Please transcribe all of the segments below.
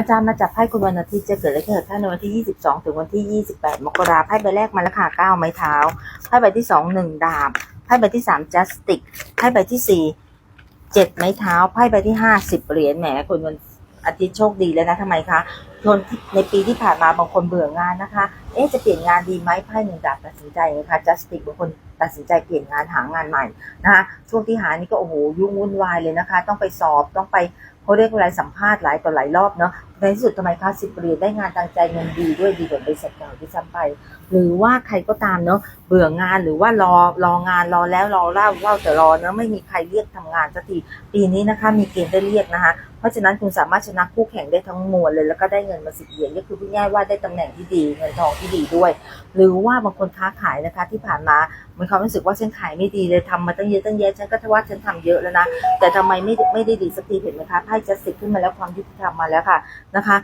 อาจารย์มาจับไพ่คุณวันอาทิตย์จะเกิดอะไรขึ้นกับท่านในวันที่ 22 ถึงวันที่ 28 มกราไพ่ใบแรกมาแล้วค่ะ 9 ไม้เท้า ไพ่ใบที่ 2 1 ดาบ ไพ่ใบที่ 3 จัสติก ไพ่ใบที่ 4 7 ไม้เท้า ไพ่ใบที่ 5 10 เหรียญ แหมคุณวันอาทิตย์โชคดีแล้วนะทำไมคะคนในปีที่ผ่านมาบางคนเบื่องานนะคะ เอ๊ะ จะเปลี่ยนงานดีไหมไพ่หนึ่งดาบตัดสินใจนะคะจัสติกบางคนตัดสินใจเปลี่ยนงานหางานใหม่นะคะ ช่วงที่หานี่ก็โอ้โหยุ่งวุ่นวายเลยนะคะ ต้องไปสอบ ต้องไป เขาเรียกอะไรสัมภาษณ์หลายต่อหลายรอบเนาะในที่สุดทำไมคะสิบเรียญได้งานทางใจเงินดีด้วยดีกว่าบริษัทเก่าที่ซ้ำไป หรือว่าใครก็ตามเนาะเบื่องานหรือว่ารอรองานรอแล้วรอเล่าเล่าแต่รอเนาะไม่มีใครเรียกทำงานสักทีปีนี้นะคะ มีเกณฑ์ได้เรียกนะคะ เพราะฉะนั้นคุณสามารถชนะคู่แข่งได้ทั้งมวลเลย แล้วก็ได้เงินมาสิบเหรียญก็คือพูดง่ายว่าได้ตำแหน่งที่ดีเงินทองที่ดีด้วย หรือว่าบางคนค้าขายนะคะที่ผ่านมามีความรู้สึกว่าฉันขายไม่ดีเลยทำมาตั้งเยอะตั้งแยะฉันก็ทว่าฉันทำเยอะแล้วนะแต่ทำไมไม่ไม่ได้ดีสักทีเห็นไหมคะไพ่จัสติกขึ้นมาแล้วความยุติธรรมมาแล้วค่ะนะคะ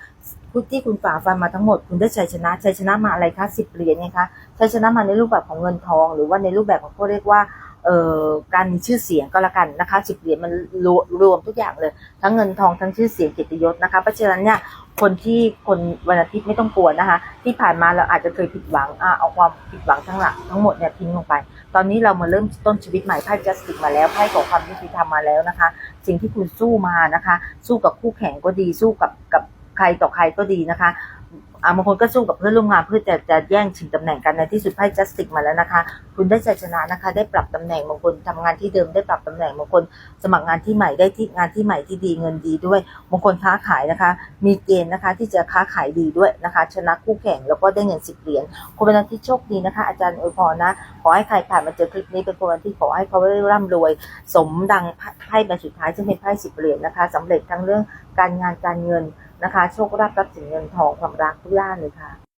พุทที่คุณฝ่าฟันมาทั้งหมดคุณได้ชัยชนะชัยชนะมาอะไรคะสิบเหรียญไงคะชัยชนะมาในรูปแบบของเงินทอง หรือว่าในรูปแบบของเขาเรียกว่า เอ่อการมีชื่อเสียงก็แล้วกันนะคะสิบเหรียญมันรวรวมทุกอย่างเลย ทั้งเงินทองทั้งชื่อเสียงเกียรติยศนะคะเพราะฉะนั้นเนี่ยคนที่คนวันอาทิตย์ไม่ต้องกลัวนะคะ ที่ผ่านมาเราอาจจะเคยผิดหวังอะเอาความผิดหวังทั้งหลังทั้งหมดเนี่ยทิ้งลงไป ตอนนี้เรามาเริ่มต้นชีวิตใหม่ไพ่จัสติกมาแล้วไพ่ของความยุติธรรมมาแล้วนะคะ สิ่งที่คุณสู้มานะคะ สู้กับคู่แข่งก็ดีสู้กับกับใครต่อใครก็ดีนะคะ อ่าบางคนก็สู้กับเพื่อนร่วมงานเพื่อจะจะแย่งชิงตำแหน่งกันในที่สุดไพ่จัสติกมาแล้วนะคะ คุณได้ชัยชนะนะคะ ได้ปรับตำแหน่งบางคนทำงานที่เดิมได้ปรับตำแหน่งบางคนสมัครงานที่ใหม่ได้ที่งานที่ใหม่ที่ดีเงินดีด้วยบางคนค้าขายนะคะ มีเกณฑ์นะคะที่จะค้าขายดีด้วยนะคะ ชนะคู่แข่งแล้วก็ได้เงินสิบเหรียญคนเป็นทิตย์โชคดีนะคะ อาจารย์อวยพรนะขอให้ใครผ่านมาเจอคลิปนี้เป็นคนที่ขอให้เขาได้ร่ำรวย สมดังไพ่ใบสุดท้ายซึ่งเป็นไพ่สิบเหรียญนะคะสำเร็จทั้งเรื่องการงานการเงิน นะคะ โชคลาภทรัพย์สินเงินทองความรักทุกด้านเลยค่ะ